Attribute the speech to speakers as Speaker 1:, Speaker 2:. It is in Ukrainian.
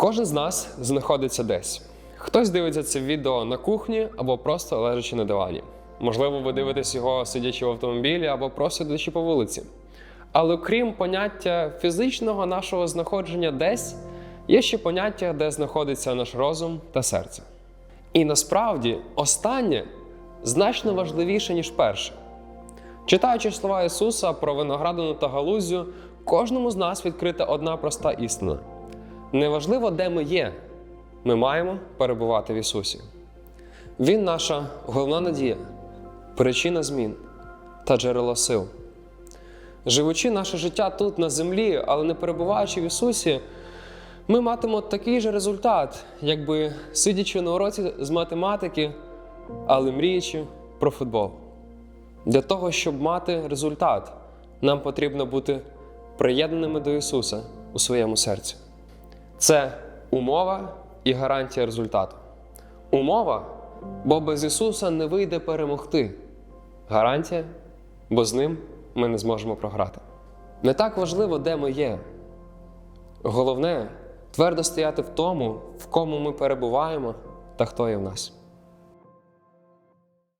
Speaker 1: Кожен з нас знаходиться десь. Хтось дивиться це відео на кухні або просто лежачи на дивані. Можливо, ви дивитесь його сидячи в автомобілі або просто йдучи по вулиці. Але окрім поняття фізичного нашого знаходження десь, є ще поняття, де знаходиться наш розум та серце. І насправді останнє значно важливіше, ніж перше. Читаючи слова Ісуса про виноградину та галузю, кожному з нас відкрита одна проста істина: неважливо, де ми є, ми маємо перебувати в Ісусі. Він наша головна надія, причина змін та джерело сил. Живучи наше життя тут на землі, але не перебуваючи в Ісусі, ми матимемо такий же результат, якби сидячи на уроці з математики, але мріючи про футбол. Для того, щоб мати результат, нам потрібно бути приєднаними до Ісуса у своєму серці. Це умова і гарантія результату. Умова, бо без Ісуса не вийде перемогти. Гарантія, бо з ним ми не зможемо програти. Не так важливо, де ми є. Головне твердо стояти в тому, в кому ми перебуваємо та хто є в нас.